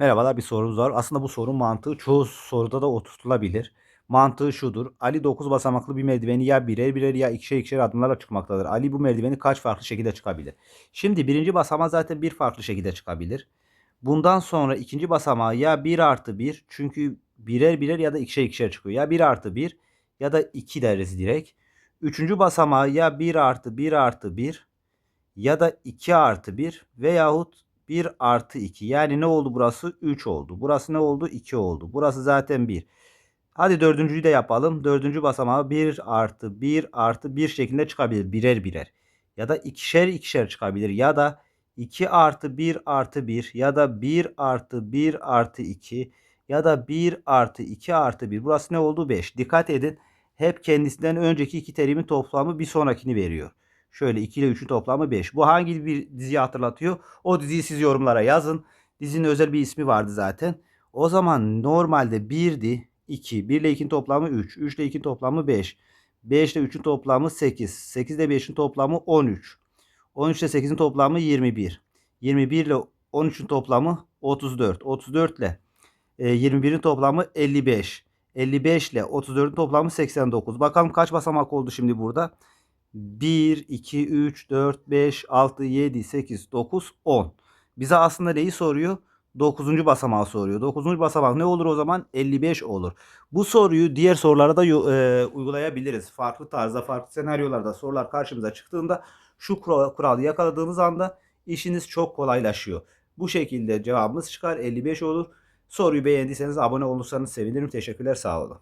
Merhabalar bir sorumuz var. Aslında bu sorun mantığı çoğu soruda da oturtulabilir. Mantığı şudur. Ali 9 basamaklı bir merdiveni ya birer birer ya ikişer ikişer adımlarla çıkmaktadır. Ali bu merdiveni kaç farklı şekilde çıkabilir? Şimdi birinci basamağa zaten bir farklı şekilde çıkabilir. Bundan sonra ikinci basamağı ya 1 artı 1 çünkü birer birer ya da ikişer ikişer çıkıyor. Ya 1 artı 1 ya da 2 deriz direkt. Üçüncü basamağı ya 1 artı 1 artı 1 ya da 2 artı 1 veyahut 1 artı 2. Yani ne oldu burası? 3 oldu. Burası ne oldu? 2 oldu. Burası zaten 1. Hadi dördüncüyü de yapalım. Dördüncü basamağı 1 artı 1 artı 1 şeklinde çıkabilir. Birer birer. Ya da ikişer ikişer çıkabilir. Ya da 2 artı 1 artı 1 ya da 1 artı 1 artı 2 ya da 1 artı 2 artı 1. Burası ne oldu? 5. Dikkat edin. Hep kendisinden önceki iki terimin toplamı bir sonrakini veriyor. Şöyle 2 ile 3'ün toplamı 5. Bu hangi bir diziyi hatırlatıyor? O diziyi siz yorumlara yazın. Dizinin özel bir ismi vardı zaten. O zaman normalde 1'di. 2. 1 ile 2'nin toplamı 3. 3 ile 2'nin toplamı 5. 5 ile 3'ün toplamı 8. 8 ile 5'in toplamı 13. 13 ile 8'in toplamı 21. 21 ile 13'ün toplamı 34. 34 ile e, 21'in toplamı 55. 55 ile 34'ün toplamı 89. Bakalım kaç basamak oldu şimdi burada? 1, 2, 3, 4, 5, 6, 7, 8, 9, 10. Bize aslında neyi soruyor? 9. basamağı soruyor. 9. basamak ne olur o zaman? 55 olur. Bu soruyu diğer sorulara da e, uygulayabiliriz. Farklı tarzda, farklı senaryolarda sorular karşımıza çıktığında şu kural- kuralı yakaladığınız anda işiniz çok kolaylaşıyor. Bu şekilde cevabımız çıkar 55 olur. Soruyu beğendiyseniz abone olursanız sevinirim. Teşekkürler sağ olun.